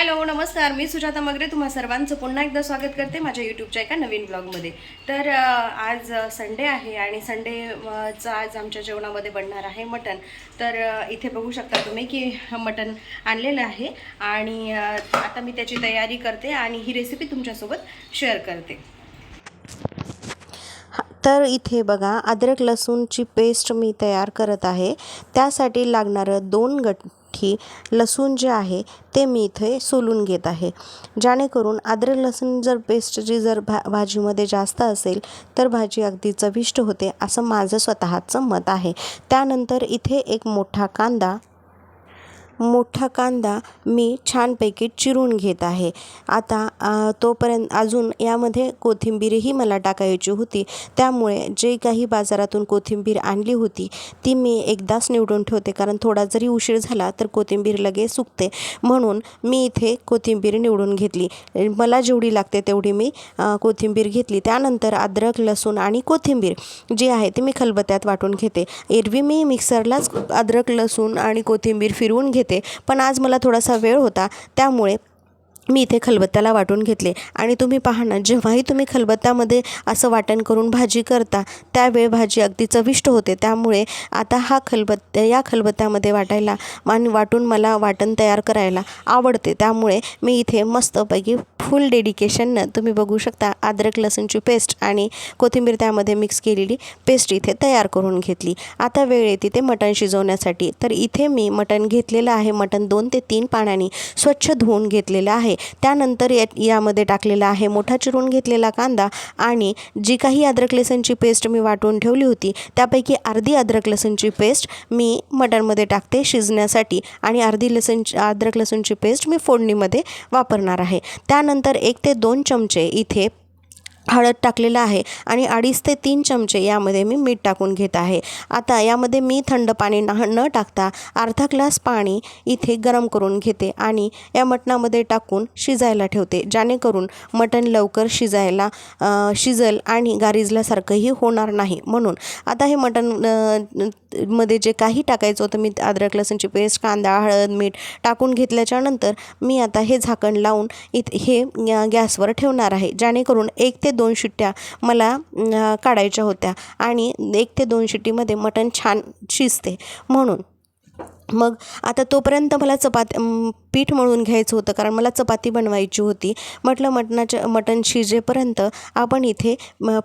Hello नमस्कार. मी सुजाता मगरे तुम्हा सर्वांचं पुन्हा एकदा स्वागत करते माझ्या यूट्यूबच्या एका नवीन ब्लॉगमध्ये. तर आज संडे आहे आणि संडेचं आज आमच्या जेवणामध्ये बनणार आहे मटन तर इथे बघू शकता तुम्ही की मटन आणलेलं आहे आणि आता मी त्याची तयारी करते आणि ही रेसिपी तुमच्यासोबत शेअर करते. तर इथे बघा अद्रक लसूणची पेस्ट मी तयार करत आहे. त्यासाठी लागणारं दोन गठ्ठी लसूण जे आहे ते मी इथे सोलून घेत आहे. जेणेकरून अद्रक लसूण जर पेस्टची जर भा भाजीमध्ये जास्त असेल तर भाजी अगदी चविष्ट होते असं माझं स्वतःचं मत आहे. त्यानंतर इथे एक मोठा कांदा मोठा कांदा मी छानपैकी चिरून घेत आहे. आता तोपर्यंत अजून यामध्ये कोथिंबीरही मला टाकायची होती. त्यामुळे जे काही बाजारातून कोथिंबीर आणली होती ती मी एकदाच निवडून ठेवते. कारण थोडा जरी उशीर झाला तर कोथिंबीर लगेच सुकते. म्हणून मी इथे कोथिंबीर निवडून घेतली. मला जेवढी लागते तेवढी मी कोथिंबीर घेतली. त्यानंतर अद्रक लसूण आणि कोथिंबीर जी आहे ती मी खलबत्यात वाटून घेते. एरवी मी मिक्सरलाच अद्रक लसूण आणि कोथिंबीर फिरवून घेते. पण आज मला थोडासा वेळ होता त्यामुळे मी इथे खलबत्त्याला वाटून घेतले. आणि तुम्ही पहा ना जेव्हाही तुम्ही खलबत्त्यामध्ये असं वाटण करून भाजी करता त्यावेळी भाजी अगदी चविष्ट होते. त्यामुळे आता हा खलबत्त्या या खलबत्त्यामध्ये वाटायला आणि वाटून मला वाटण तयार करायला आवडते. त्यामुळे मी इथे मस्तपैकी फुल डेडिकेशननं तुम्ही बघू शकता अद्रक लसूणची पेस्ट आणि कोथिंबीर त्यामध्ये मिक्स केलेली पेस्ट इथे तयार करून घेतली. आता वेळ येते ते मटण शिजवण्यासाठी. तर इथे मी मटण घेतलेलं आहे. मटण दोन ते तीन पाण्याने स्वच्छ धुवून घेतलेलं आहे. त्यानंतर या यामध्ये टाकलेला आहे मोठा चिरून घेतलेला कांदा आणि जी काही अद्रक लसूणची पेस्ट मी वाटून ठेवली होती त्यापैकी अर्धी अद्रक लसूणची पेस्ट मी मटणमध्ये टाकते शिजण्यासाठी आणि अर्धी लसूणची अद्रक लसूणची पेस्ट मी फोडणीमध्ये वापरणार आहे. त्यानंतर एक ते दोन चमचे इथे हळद टाकलेलं आहे आणि अडीच ते तीन चमचे यामध्ये मी मीठ टाकून घेत आहे. आता यामध्ये मी थंड पाणी ना न टाकता अर्धा ग्लास पाणी इथे गरम करून घेते आणि या मटणामध्ये टाकून शिजायला ठेवते. जेणेकरून मटण लवकर शिजायला शिजल आणि गारिजल्यासारखंही होणार नाही. म्हणून आता हे मटणमध्ये जे काही टाकायचं होतं मी अद्रक लसूणची पेस्ट कांदा हळद मीठ टाकून घेतल्याच्यानंतर मी आता हे झाकण लावून इत हे गॅसवर ठेवणार आहे. जेणेकरून एक ते दोन शिट्ट्या मला काढायच्या होत्या. आणि एक ते दोन शिट्टीमध्ये मटण छान शिजते. म्हणून मग आता तोपर्यंत मला चपाती पीठ मळून घ्यायचं होतं कारण मला चपाती बनवायची होती. म्हटलं मटणाच्या मटण शिजेपर्यंत आपण इथे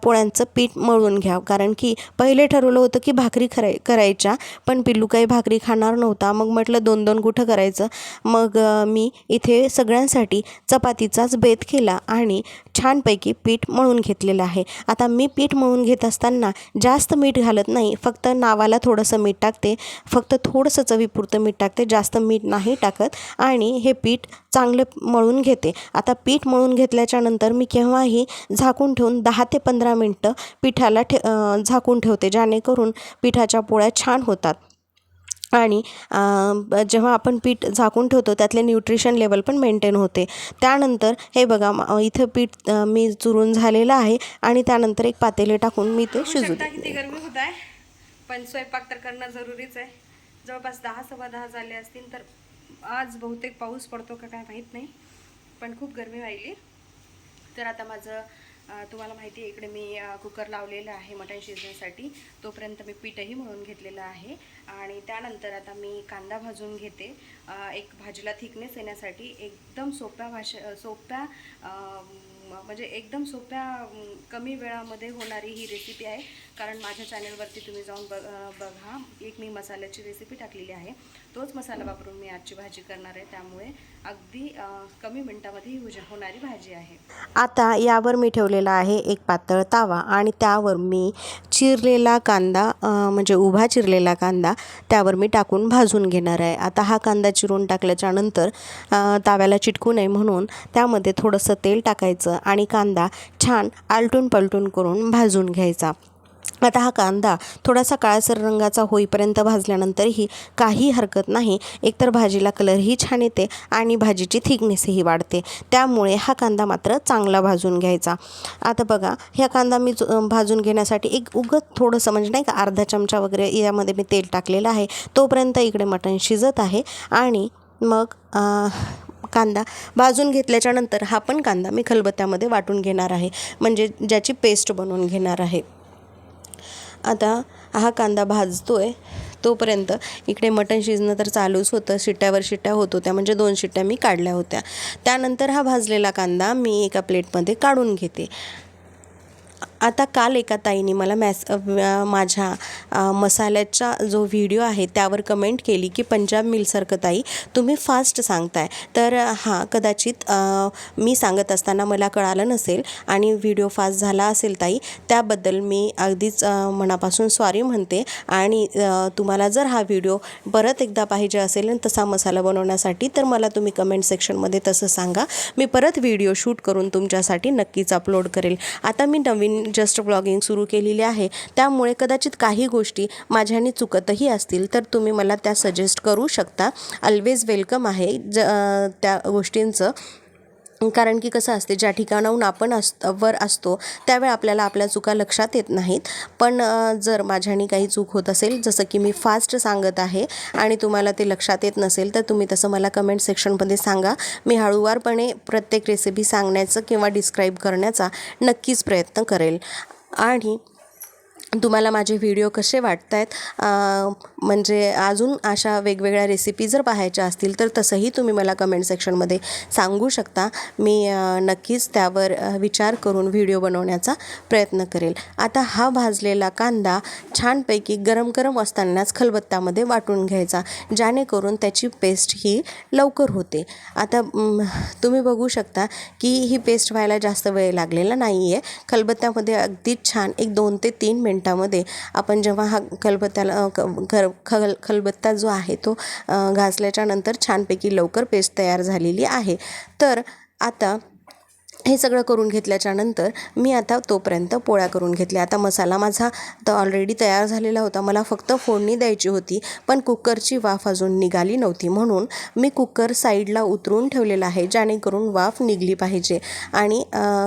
पोळ्यांचं पीठ मळून घ्यावं. कारण की पहिले ठरवलं होतं की भाकरी कराय करायच्या पण पिल्लू काही भाकरी खाणार नव्हता. मग म्हटलं दोन दोन कुठं करायचं. मग मी इथे सगळ्यांसाठी चपातीचाच बेत केला आणि छानपैकी पीठ मळून घेतलेलं आहे. आता मी पीठ मळून घेत असताना जास्त मीठ घालत नाही. फक्त नावाला थोडंसं मीठ टाकते. फक्त थोडंसं चवी चवीपुरतं मीठ टाकते. जास्त मीठ नाही टाकत. आणि हे पीठ चांगलं मळून घेते. आता पीठ मळून घेतल्याच्या नंतर मी केव्हाही झाकून ठेवून दहा ते पंधरा मिनटं पिठाला ठे झाकून ठेवते जेणेकरून पिठाच्या पोळ्या छान होतात. आणि जेव्हा आपण पीठ झाकून ठेवतो त्यातले न्यूट्रिशन लेवल पण मेंटेन होते. त्यानंतर हे बघा इथं पीठ मी चुरून झालेलं आहे आणि त्यानंतर एक पातेले टाकून मी ते शिजू शकता दे किती गरमी होत आहे. पण स्वयंपाक तर करणं जरुरीच आहे. जवळपास दहा सव्वा दहा झाले असतील तर आज बहुतेक पाऊस पडतो का काय माहीत नाही पण खूप गरमी व्हायली तर आता माझं तुम्हाला माहिती आहे इकडे मी कुकर लावलेलं आहे मटण शिजण्यासाठी. तोपर्यंत मी पीठही म्हणून घेतलेलं आहे. आणि त्यानंतर आता मी कांदा भाजून घेते. एक भाजीला थिकनेस येण्यासाठी एकदम सोप्या भाषा सोप्या म्हणजे एकदम सोप्या कमी वेळामध्ये होणारी ही रेसिपी आहे. कारण माझ्या चॅनलवरती तुम्ही जाऊन बघ बघा. एक मी मसाल्याची रेसिपी टाकलेली आहे. तोच मसाला वापरून मी आजची भाजी करणार आहे. त्यामुळे अगदी कमी मिनटामध्ये ही होणारी भाजी आहे. आता यावर मी ठेवलेला आहे एक पातळ तावा आणि त्यावर मी चिरलेला कांदा म्हणजे उभा चिरलेला कांदा त्यावर मी टाकून भाजून घेणार आहे. आता हा कांदा चिरून टाकल्याच्या नंतर ताव्याला चिटकू नये म्हणून त्यामध्ये थोडंसं तेल टाकायचं आणि कांदा छान आलटून पलटून करून भाजून घ्यायचा. आता हा कांदा थोडासा काळसर रंगाचा होईपर्यंत भाजल्यानंतरही काही हरकत नाही. एकतर भाजीला कलरही छान येते आणि भाजीची थिकनेसही वाढते. त्यामुळे हा कांदा मात्र चांगला भाजून घ्यायचा. आता बघा ह्या कांदा मी भाजून घेण्यासाठी एक उगत थोडंसं म्हणजे नाही का अर्धा चमचा वगैरे यामध्ये मी तेल टाकलेलं आहे. तोपर्यंत इकडे मटण शिजत आहे आणि मग कांदा भाजून घेतल्याच्यानंतर हा पण कांदा मी खलबत्त्यामध्ये वाटून घेणार आहे. म्हणजे ज्याची पेस्ट बनवून घेणार आहे. आता हा कांदा भाजतो आहे तोपर्यंत इकडे मटण शिजणं तर चालूच होतं. शिट्ट्यावर शिट्ट्या होत होत्या. म्हणजे दोन शिट्ट्या मी काढल्या होत्या. त्यानंतर हा भाजलेला कांदा मी एका प्लेटमध्ये काढून घेते. आता काल एका ताईने मला मॅस माझ्या मसाल्याचा जो व्हिडिओ आहे त्यावर कमेंट केली की पंजाब मिलसारखं ताई तुम्ही फास्ट सांगताय. तर हां कदाचित मी सांगत असताना मला कळालं नसेल आणि व्हिडिओ फास्ट झाला असेल ताई त्याबद्दल मी अगदीच मनापासून सॉरी म्हणते आणि तुम्हाला जर हा व्हिडिओ परत एकदा पाहिजे असेल तसा मसाला बनवण्यासाठी तर मला तुम्ही कमेंट सेक्शनमध्ये तसं सांगा. मी परत व्हिडिओ शूट करून तुमच्यासाठी नक्कीच अपलोड करेल. आता मी नवीन जस्ट ब्लॉगिंग सुरू केलेली आहे. त्यामुळे कदाचित काही गोष्टी माझ्याने चुकतही असतील तर तुम्ही मला त्या सजेस्ट करू शकता. ऑलवेज वेलकम आहे ज त्या गोष्टींचं. कारण की कसं असते ज्या ठिकाणाहून आपण अस वर असतो त्यावेळी आपल्याला आपल्या चुका लक्षात येत नाहीत. पण जर माझ्याने काही चूक होत असेल जसं की मी फास्ट सांगत आहे आणि तुम्हाला ते लक्षात येत नसेल तर तुम्ही तसं मला कमेंट सेक्शनमध्ये सांगा. मी हळूवारपणे प्रत्येक रेसिपी सांगण्याचं किंवा डिस्क्राईब करण्याचा नक्कीच प्रयत्न करेल. आणि तुम्हाला माझे व्हिडिओ कसे वाटत आहेत म्हणजे अजून अशा वेगवेगळ्या रेसिपी जर पाहायच्या असतील तर तसंही तुम्ही मला कमेंट सेक्शनमध्ये सांगू शकता. मी नक्कीच त्यावर विचार करून व्हिडिओ बनवण्याचा प्रयत्न करेल. आता हा भाजलेला कांदा छानपैकी गरम गरम असतानाच खलबत्त्यामध्ये वाटून घ्यायचा जेणेकरून त्याची पेस्ट ही लवकर होते. आता तुम्ही बघू शकता की ही पेस्ट व्हायला जास्त वेळ लागलेला नाही आहे खलबत्त्यामध्ये अगदी छान एक दोन ते तीन मिनटं मिनटामध्ये आपण जेव्हा हा खलबत्त्याला क- खल खल खलबत्ता जो आहे तो घासल्याच्यानंतर घासल्याच्या नंतर छानपैकी लवकर पेस्ट तयार झालेली आहे. तर आता हे सगळं करून घेतल्याच्यानंतर मी आता तोपर्यंत पोळ्या करून घेतल्या. आता मसाला माझा तर ऑलरेडी तयार झालेला होता. मला फक्त फोडणी द्यायची होती पण कुकरची वाफ अजून निघाली नव्हती. म्हणून मी कुकर साईडला उतरून ठेवलेला आहे जेणेकरून वाफ निघली पाहिजे. आणि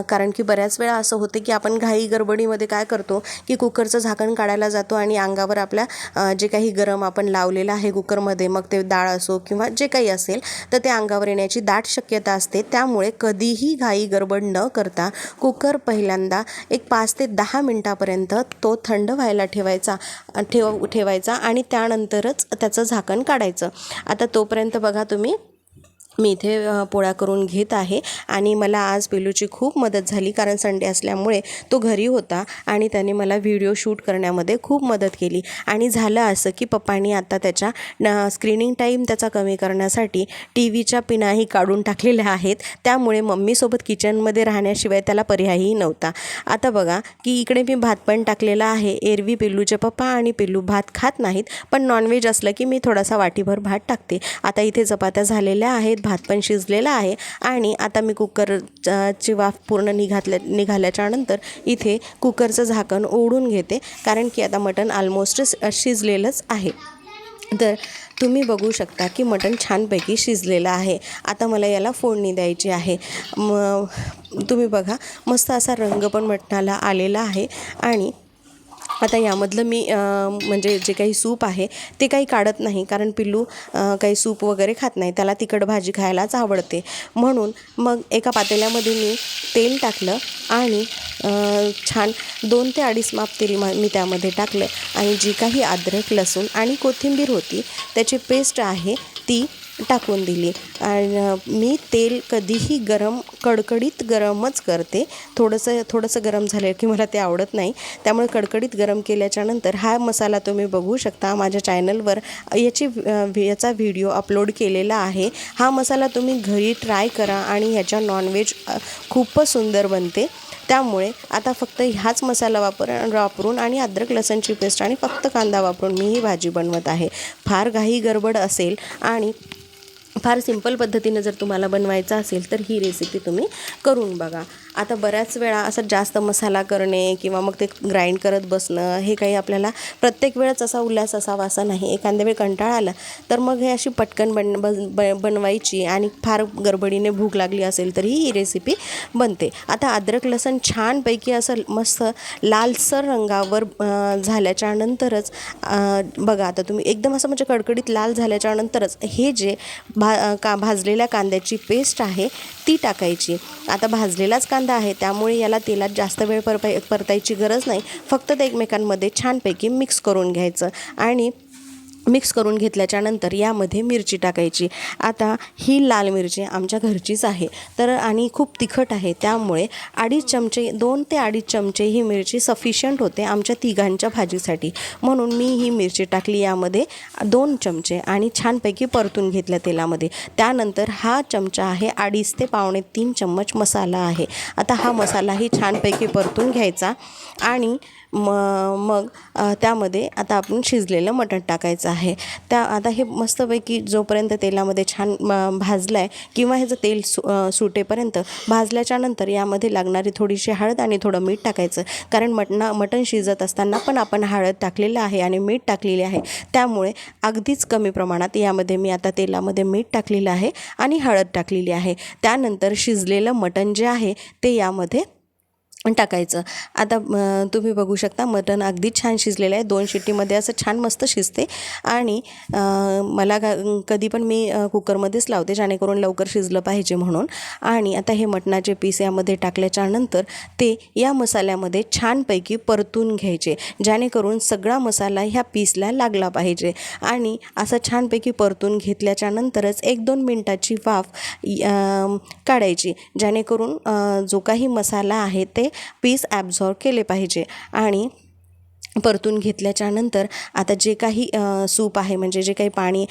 कारण की बऱ्याच वेळा असं होते की आपण घाई गडबडीमध्ये काय करतो की कुकरचं झाकण काढायला जातो आणि अंगावर आपल्या जे काही गरम आपण लावलेलं आहे कुकरमध्ये मग ते डाळ असो किंवा जे काही असेल तर ते अंगावर येण्याची दाट शक्यता असते. त्यामुळे कधीही घाई गरब गडबड न करता कुकर पहिल्यांदा एक पाच ते दहा मिनटापर्यंत तो थंड व्हायला ठेवायचा ठेव ठेवायचा आणि त्यानंतरच त्याचं झाकण काढायचं. आता तोपर्यंत बघा तुम्ही मी इथे पोळा पोळ्या करून घेत आहे आणि मला आज पिलूची खूप मदत झाली कारण संडे असल्यामुळे तो घरी होता आणि त्याने मला व्हिडिओ शूट करण्यामध्ये खूप मदत केली. आणि झालं असं की पप्पांनी आता त्याच्या न स्क्रीनिंग टाईम त्याचा कमी करण्यासाठी टी व्हीच्या पिनाही काढून टाकलेल्या आहेत. त्यामुळे मम्मीसोबत किचनमध्ये राहण्याशिवाय त्याला पर्यायही नव्हता. आता बघा की इकडे मी भात पण टाकलेला आहे. एरवी पिल्लूचे पप्पा आणि पिल्लू भात खात नाहीत पण नॉनव्हेज असलं की मी थोडासा वाटीभर भात टाकते. आता इथे चपात्या झालेल्या आहेत भात पण शिजलेला आहे आणि आता मी कुकर ची वाफ पूर्ण निघातल्या निघाल्याच्या नंतर इथे कुकरचं झाकण ओढून घेते कारण की आता मटण ऑलमोस्ट शिजलेलंच आहे. तर तुम्ही बघू शकता की मटण छानपैकी शिजलेलं आहे. आता मला याला फोडणी द्यायची आहे. म तुम्ही बघा मस्त असा रंग पण मटणाला आलेला आहे आणि आता यामधलं मी म्हणजे जे काही सूप आहे ते काही काढत नाही. कारण पिल्लू काही सूप वगैरे खात नाही. त्याला तिखट भाजी खायलाच आवडते. म्हणून मग एका पातेल्यामध्ये मी तेल टाकलं आणि छान दोन ते अडीच माप तेल मी त्यामध्ये टाकलं. आणि जी काही अद्रक लसूण आणि कोथिंबीर होती त्याची पेस्ट आहे ती टाकून दिली. आणि मी तेल कधीही गरम कडकडीत गरमच करते. थोडंसं थोडंसं गरम झालं की मला ते आवडत नाही. त्यामुळे कडकडीत गरम केल्याच्यानंतर हा मसाला तुम्ही बघू शकता. माझ्या चॅनलवर याची याचा व्हिडिओ अपलोड केलेला आहे. हा मसाला तुम्ही घरी ट्राय करा आणि ह्याच्या नॉनव्हेज खूपच सुंदर बनते. त्यामुळे आता फक्त ह्याच मसाला वापर वापरून आणि अद्रक लसणची पेस्ट आणि फक्त कांदा वापरून मी ही भाजी बनवत आहे. फार घाई गडबड असेल आणि फार सिंपल पद्धतीनं जर तुम्हाला बनवायचं असेल तर ही रेसिपी तुम्ही करून बघा. आता बऱ्याच वेळा असं जास्त मसाला करणे किंवा मग ते ग्राइंड करत बसणं हे काही आपल्याला प्रत्येक वेळच असा उल्हास असावा असा नाही. एखाद्या वेळ कंटाळा आला तर मग हे अशी पटकन बन बन ब- बनवायची आणि फार गडबडीने भूक लागली असेल तरी ही रेसिपी बनते. आता अद्रक लसण छानपैकी असं मस्त लालसर रंगावर झाल्याच्या नंतरच बघा आता तुम्ही एकदम असं म्हणजे कडकडीत लाल झाल्याच्या नंतरच हे जे भा का भाजलेल्या कांद्याची पेस्ट आहे ती टाकायची. आता भाजलेलाच कांदा आहे त्यामुळे याला तेलात जास्त वेळ परपाय परतायची गरज नाही. फक्त ते एकमेकांमध्ये छानपैकी मिक्स करून घ्यायचं. आणि मिक्स करून घेतल्याच्यानंतर यामध्ये मिरची टाकायची. आता ही लाल मिरची आमच्या घरचीच आहे. तर आणि खूप तिखट आहे. त्यामुळे अडीच चमचे दोन ते अडीच चमचे ही मिरची सफिशियंट होते आमच्या तिघांच्या भाजीसाठी. म्हणून मी ही मिरची टाकली यामध्ये दोन चमचे आणि छानपैकी परतून घेतल्या तेलामध्ये. त्यानंतर हा चमचा आहे अडीच ते पावणे तीन चम्मच मसाला आहे. आता हा मसालाही छानपैकी परतून घ्यायचा आणि म मग त्यामध्ये आता आपण शिजलेलं मटण टाकायचं आहे. त्या आता हे मस्तपैकी जोपर्यंत तेलामध्ये छान भाजलं आहे किंवा ह्याचं तेल सु सुटेपर्यंत भाजल्याच्या नंतर यामध्ये लागणारी थोडीशी हळद आणि थोडं मीठ टाकायचं. कारण मटणा मटण शिजत असताना पण आपण हळद टाकलेलं आहे आणि मीठ टाकलेले आहे. त्यामुळे अगदीच कमी प्रमाणात यामध्ये मी आता तेलामध्ये मीठ टाकलेलं आहे आणि हळद टाकलेली आहे. त्यानंतर शिजलेलं मटण जे आहे ते यामध्ये टाकायचं. आता तुम्ही बघू शकता मटण अगदी छान शिजलेलं आहे. दोन शिट्टीमध्ये असं छान मस्त शिजते. आणि मला कधी पण मी कुकरमध्येच लावते जेणेकरून लवकर शिजलं पाहिजे म्हणून. आणि आता हे मटणाचे पीस यामध्ये टाकल्याच्या नंतर ते या मसाल्यामध्ये छानपैकी परतून घ्यायचे. जेणेकरून सगळा मसाला ह्या पीसला लागला पाहिजे. आणि असं छानपैकी परतून घेतल्याच्या नंतरच एक दोन मिनटाची वाफ काढायची. जेणेकरून जो काही मसाला आहे ते पीस ॲब्झॉर्ब केले पाहिजे. आणि परतून घेतल्याच्या नंतर आता जे काही सूप आहे म्हणजे जे काही पाणी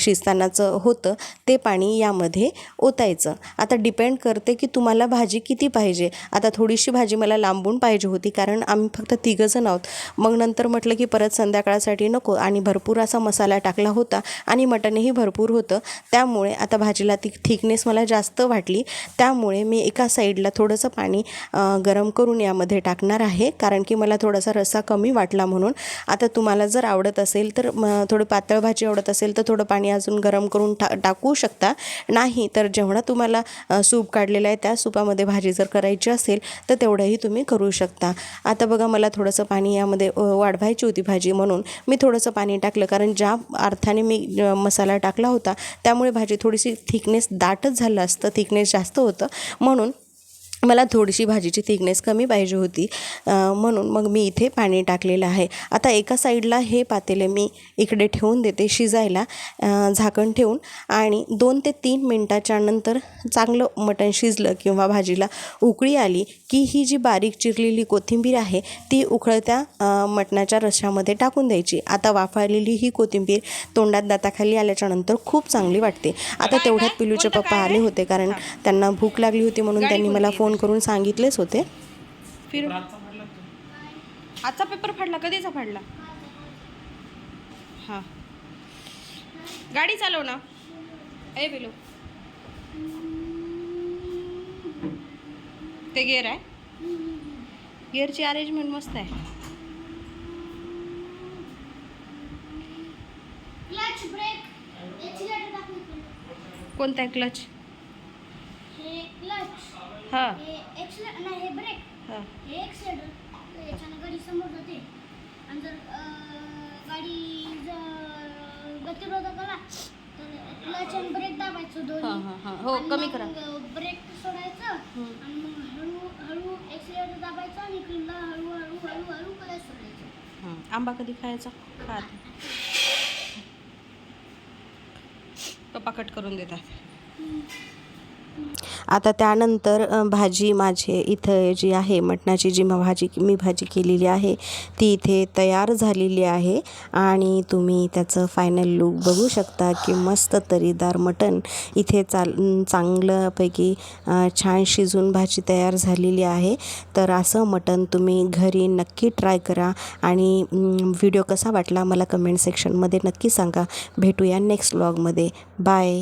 शिजतानाचं होतं ते पाणी यामध्ये ओतायचं. आता डिपेंड करते की तुम्हाला भाजी किती पाहिजे. आता थोडीशी भाजी मला लांबून पाहिजे होती कारण आम्ही फक्त तिघंजण आहोत. मग नंतर म्हटलं की परत संध्याकाळसाठी नको आणि भरपूर असा मसाला टाकला होता आणि मटणही भरपूर होतं. त्यामुळे आता भाजीला ती थिकनेस मला जास्त वाटली. त्यामुळे मी एका साईडला थोडंसं पाणी गरम करून यामध्ये टाकणार आहे कारण की मला थोडासा रस्सा कमी वाटला म्हणून. आता तुम्हाला जर आवडत असेल तर थोडं पातळ भाजी आवडत असेल तर थोडं पाणी अजून गरम करून टा टाकू शकता. नाही तर जेवढा तुम्हाला सूप काढलेला आहे त्या सूपामध्ये भाजी जर करायची असेल तर तेवढंही तुम्ही करू शकता. आता बघा मला थोडंसं पाणी यामध्ये वाढवायची होती भाजी म्हणून. मी थोडंसं पाणी टाकलं कारण ज्या अर्थाने मी मसाला टाकला होता त्यामुळे भाजी थोडीशी थिकनेस दाटच झालं असतं थिकनेस जास्त होतं. म्हणून मला थोडीशी भाजीची थिकनेस कमी पाहिजे होती. म्हणून मग मी इथे पाणी टाकलेलं आहे. आता एका साईडला हे पातेले मी इकडे ठेवून देते शिजायला झाकण ठेवून. आणि दोन ते तीन मिनटाच्या नंतर चांगलं मटण शिजलं किंवा भाजीला उकळी आली की ही जी बारीक चिरलेली कोथिंबीर आहे ती उकळत्या मटणाच्या रश्श्यामध्ये टाकून द्यायची. आता वाफाळलेली ही कोथिंबीर तोंडात दाताखाली आल्याच्यानंतर खूप चांगली वाटते. आता तेवढ्यात पिलूचे पप्पा आले होते कारण त्यांना भूक लागली होती म्हणून त्यांनी मला फोन करून सांगितलेच होते. फिर आजचा पेपर फाडला कधीचा फाडला? हां. गाडी चालव ना. ए बिलो. ते गेअर आहे. गेअरची अरेंजमेंट मस्त आहे. कोणता आहे क्लच हां. हे एक्सिलेटर नाही हे ब्रेक हां. हे एक्सिलेटर याच्यानं गाडी समोर जाते. आणि जर गाडी जर गतिरोधक आला तर क्लच आणि ब्रेक दाबायचं हां दोन्ही हां. हां हो कमी करा. ब्रेक सोडायचं. आणि मग हळू हळू एक्सिलेटर दाबायचं आणि हळू हळू हळू हळू क्लच सोडायचं. आंबा कधी खायचा? खात पप्पा कट करून देतात. आता त्यानंतर भाजी माझे इथं जी आहे मटणाची जी म- भाजी मी भाजी केलेली आहे ती इथे तयार झालेली आहे आणि तुम्ही त्याचं फायनल लूक बघू शकता की मस्त तरीदार मटण इथे चाल चांगल्यापैकी छान शिजून भाजी तयार झालेली आहे. तर असं मटण तुम्ही घरी नक्की ट्राय करा आणि व्हिडिओ कसा वाटला मला कमेंट सेक्शनमध्ये नक्की सांगा. भेटूया नेक्स्ट ब्लॉगमध्ये बाय